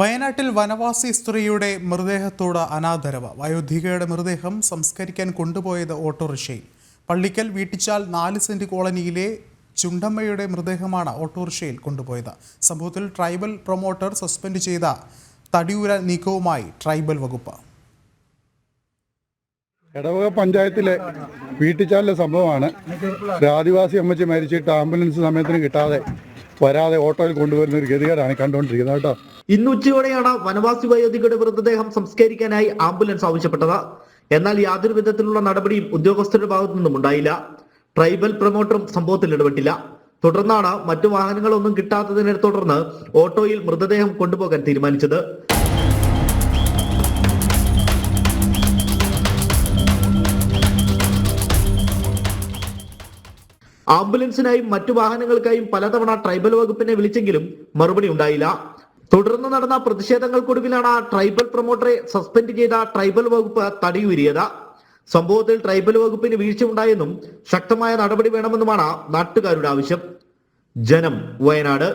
വയനാട്ടിൽ വനവാസി സ്ത്രീയുടെ മൃതദേഹത്തോട് അനാദരവ്. വയോധികയുടെ മൃതദേഹം സംസ്കരിക്കാൻ കൊണ്ടുപോയത് ഓട്ടോറിക്ഷയിൽ. പള്ളിക്കൽ വീട്ടിച്ചാൽ നാല് സെന്റ് കോളനിയിലെ ചുണ്ടമ്മയുടെ മൃതദേഹമാണ് ഓട്ടോറിക്ഷയിൽ കൊണ്ടുപോയത്. സംഭവത്തിൽ ട്രൈബൽ പ്രൊമോട്ടർ സസ്പെൻഡ് ചെയ്ത തടിയൂര നീക്കവുമായി ട്രൈബൽ വകുപ്പ്. എടവക പഞ്ചായത്തിലെ വീട്ടിച്ചാലിലെ സംഭവമാണ്. ആദിവാസി അമ്മച്ചി മരിച്ചിട്ട് ആംബുലൻസ് സമയത്തിന് കിട്ടാതെ വരാതെ ഓട്ടോയിൽ കൊണ്ടുവരുന്ന ഒരു ഗതികേടാണ് കണ്ടുകൊണ്ടിരിക്കുന്നത്. കേട്ടോ. ഇന്ന് ഉച്ചയോടെയാണ് വനവാസി വയോധികയുടെ മൃതദേഹം സംസ്കരിക്കാനായി ആംബുലൻസ് ആവശ്യപ്പെട്ടത്. എന്നാൽ യാതൊരു വിധത്തിലുള്ള നടപടിയും ഉദ്യോഗസ്ഥരുടെ ഭാഗത്തു നിന്നും ഉണ്ടായില്ല. ട്രൈബൽ പ്രൊമോട്ടറും സംഭവത്തിൽ ഇടപെട്ടില്ല. തുടർന്നാണ് മറ്റു വാഹനങ്ങളൊന്നും കിട്ടാത്തതിനെ തുടർന്ന് ഓട്ടോയിൽ മൃതദേഹം കൊണ്ടുപോകാൻ തീരുമാനിച്ചത്. ആംബുലൻസിനായും മറ്റു വാഹനങ്ങൾക്കായും പലതവണ ട്രൈബൽ വകുപ്പിനെ വിളിച്ചെങ്കിലും മറുപടി ഉണ്ടായില്ല. തുടർന്ന് നടന്ന പ്രതിഷേധങ്ങൾക്കൊടുവിലാണ് ട്രൈബൽ പ്രൊമോട്ടറെ സസ്പെൻഡ് ചെയ്ത ട്രൈബൽ വകുപ്പ് തടിയൂരിയത്. സംഭവത്തിൽ ട്രൈബൽ വകുപ്പിന് വീഴ്ചയുണ്ടായെന്നും ശക്തമായ നടപടി വേണമെന്നുമാണ് നാട്ടുകാരുടെ ആവശ്യം. ജനം വയനാട്.